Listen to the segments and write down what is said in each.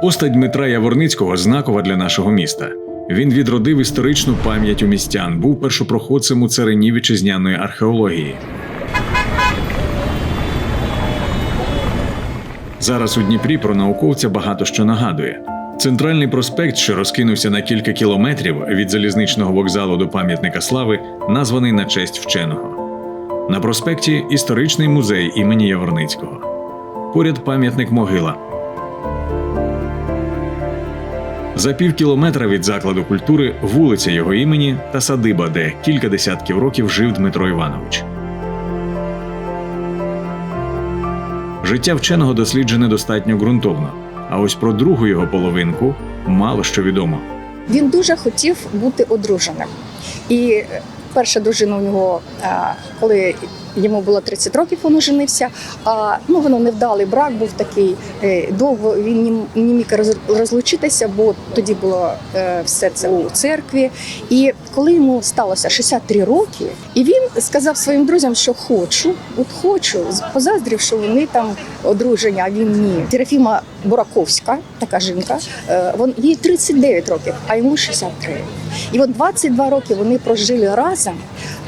Постать Дмитра Яворницького знакова для нашого міста. Він відродив історичну пам'ять у містян, був першопроходцем у царині вітчизняної археології. Зараз у Дніпрі про науковця багато що нагадує. Центральний проспект, що розкинувся на кілька кілометрів від залізничного вокзалу до пам'ятника слави, названий на честь вченого. На проспекті історичний музей імені Яворницького. Поряд пам'ятник могила. За пів кілометра від закладу культури вулиця його імені та садиба, де кілька десятків років жив Дмитро Іванович. Життя вченого досліджене достатньо ґрунтовно, а ось про другу його половинку мало що відомо. Він дуже хотів бути одруженим. І перша дружина у нього, коли йому було 30 років, він оженився. А ну воно невдалий брак був такий. е, Довго він не міг роз- розлучитися, бо тоді було е, все це у церкві. І коли йому сталося 63 роки, і він сказав своїм друзям, що хочу, от хочу, позаздрів, що вони там одружені, а він ні. Терафіма Бураковська, така жінка, е, вон їй 39 років, а йому 63. І от 22 роки вони прожили разом.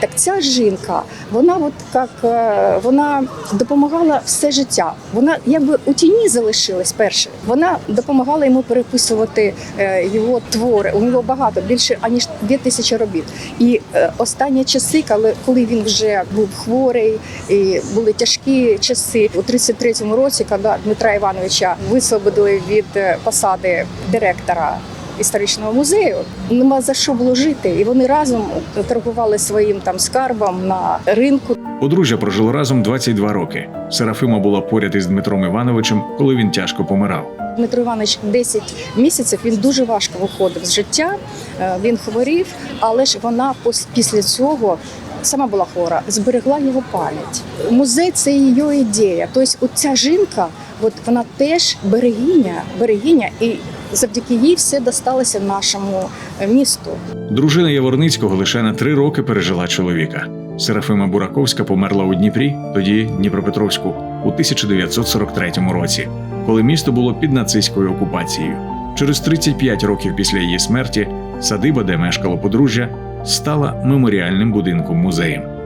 Так ця жінка, вона от як е, вона допомагала все життя. Вона якби у тіні залишилась перше. Вона допомагала йому переписувати е, його твори. У нього багато більше аніж 2000 робіт. І е, останні часи, коли, коли він вже був хворий, і були тяжкі часи у 33-му році, коли Дмитра Івановича висвободили від посади директора історичного музею. Нема за що було жити, і вони разом торгували своїм там скарбом на ринку. Подружжя прожило разом 22 роки. Серафима була поряд із Дмитром Івановичем, коли він тяжко помирав. Дмитро Іванович 10 місяців він дуже важко виходив з життя. е, Він хворів, але ж вона після цього. Сама була хвора, зберегла його пам'ять. Музей це її ідея. Тобто, ця жінка, от вона теж берегиня, берегиня, і завдяки їй все досталося нашому місту. Дружина Яворницького лише на три роки пережила чоловіка. Серафима Бураковська померла у Дніпрі, тоді Дніпропетровську, у 1943 році, коли місто було під нацистською окупацією. Через 35 років після її смерті садиба, де мешкало подружжя, стала меморіальним будинком музеєм.